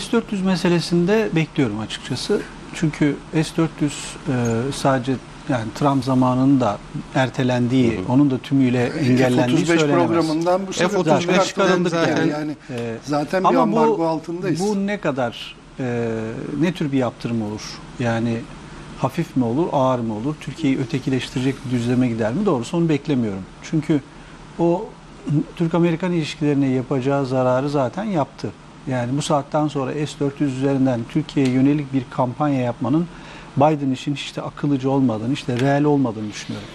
S-400 meselesinde bekliyorum açıkçası. Çünkü S-400 e, sadece yani Trump zamanında ertelendiği, onun da tümüyle engellendiği F-35 söylenemez. programından bu sebeple F-35 çıkartıldı çıkarıldık zaten. yani. Yani E, zaten bir ama ambargo bu, altındayız. bu ne kadar, e, ne tür bir yaptırım olur? Yani hafif mi olur, ağır mı olur? Türkiye'yi ötekileştirecek bir düzleme gider mi? Doğrusu onu beklemiyorum. Çünkü o Türk-Amerikan ilişkilerine yapacağı zararı zaten yaptı. Yani bu saatten sonra S-400 üzerinden Türkiye'ye yönelik bir kampanya yapmanın Biden için de akıllıcı olmadığını, hiç de reel olmadığını düşünüyorum.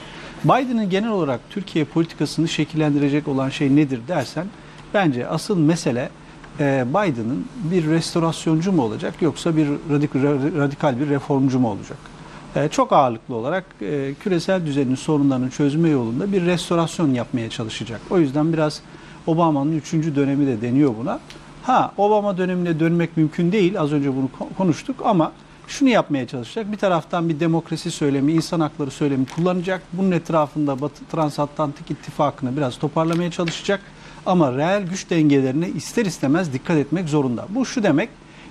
Biden'ın genel olarak Türkiye politikasını şekillendirecek olan şey nedir dersen, bence asıl mesele e, Biden'ın bir restorasyoncu mu olacak yoksa bir radik- radikal bir reformcu mu olacak? E, Çok ağırlıklı olarak e, küresel düzenin sorunlarını çözme yolunda bir restorasyon yapmaya çalışacak. O yüzden biraz Obama'nın üçüncü dönemi de deniyor buna. Ha Obama dönemine dönmek mümkün değil. Az önce bunu ko- konuştuk ama şunu yapmaya çalışacak. Bir taraftan bir demokrasi söylemi, insan hakları söylemi kullanacak. Bunun etrafında Batı Transatlantik ittifakını biraz toparlamaya çalışacak. Ama reel güç dengelerine ister istemez dikkat etmek zorunda. Bu şu demek,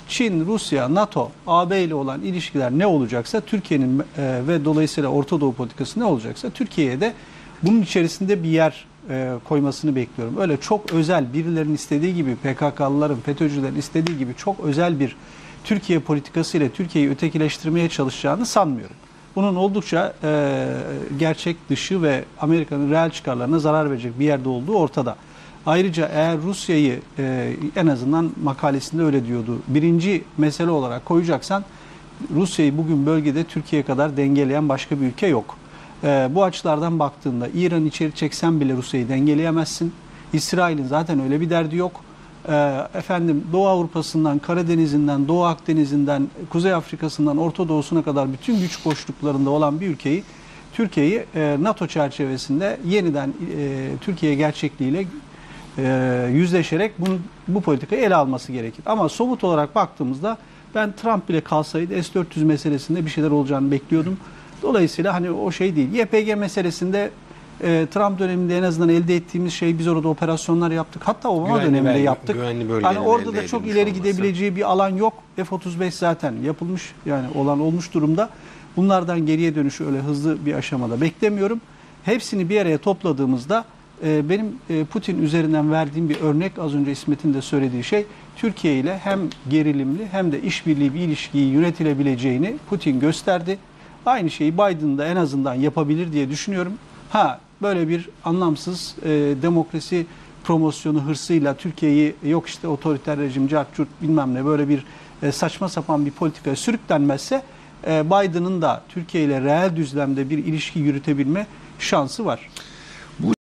Çin, Rusya, NATO, AB ile olan ilişkiler ne olacaksa Türkiye'nin e, ve dolayısıyla Orta Doğu politikası ne olacaksa Türkiye'ye de bunun içerisinde bir yer e, koymasını bekliyorum. Öyle çok özel birilerinin istediği gibi PKK'lıların, FETÖ'cülerin istediği gibi çok özel bir Türkiye politikası ile Türkiye'yi ötekileştirmeye çalışacağını sanmıyorum. Bunun oldukça e, gerçek dışı ve Amerika'nın reel çıkarlarına zarar verecek bir yerde olduğu ortada. Ayrıca eğer Rusya'yı e, en azından makalesinde öyle diyordu. Birinci mesele olarak koyacaksan Rusya'yı bugün bölgede Türkiye kadar dengeleyen başka bir ülke yok. E, bu açılardan baktığında İran içeri çeksen bile Rusya'yı dengeleyemezsin. İsrail'in zaten öyle bir derdi yok. E, efendim Doğu Avrupa'sından, Karadeniz'inden, Doğu Akdeniz'inden, Kuzey Afrika'sından, Orta Doğu'suna kadar bütün güç boşluklarında olan bir ülkeyi Türkiye'yi e, NATO çerçevesinde yeniden e, Türkiye gerçekliğiyle e, yüzleşerek bunu, bu politikayı ele alması gerekir. Ama somut olarak baktığımızda ben Trump bile kalsaydı S-400 meselesinde bir şeyler olacağını bekliyordum. Dolayısıyla hani o şey değil. YPG meselesinde e, Trump döneminde en azından elde ettiğimiz şey biz orada operasyonlar yaptık. Hatta Obama Güvenli döneminde bölge- yaptık. Hani orada da çok ileri olması. gidebileceği bir alan yok. F-35 zaten yapılmış yani olan olmuş durumda. Bunlardan geriye dönüşü öyle hızlı bir aşamada beklemiyorum. Hepsini bir araya topladığımızda e, benim e, Putin üzerinden verdiğim bir örnek az önce İsmet'in de söylediği şey Türkiye ile hem gerilimli hem de işbirliği bir ilişkiyi yönetilebileceğini Putin gösterdi. Aynı şeyi Biden da en azından yapabilir diye düşünüyorum. Ha böyle bir anlamsız e, demokrasi promosyonu hırsıyla Türkiye'yi yok işte otoriter rejim, cart bilmem ne böyle bir e, saçma sapan bir politikaya sürüklenmezse e, Biden'ın da Türkiye ile reel düzlemde bir ilişki yürütebilme şansı var.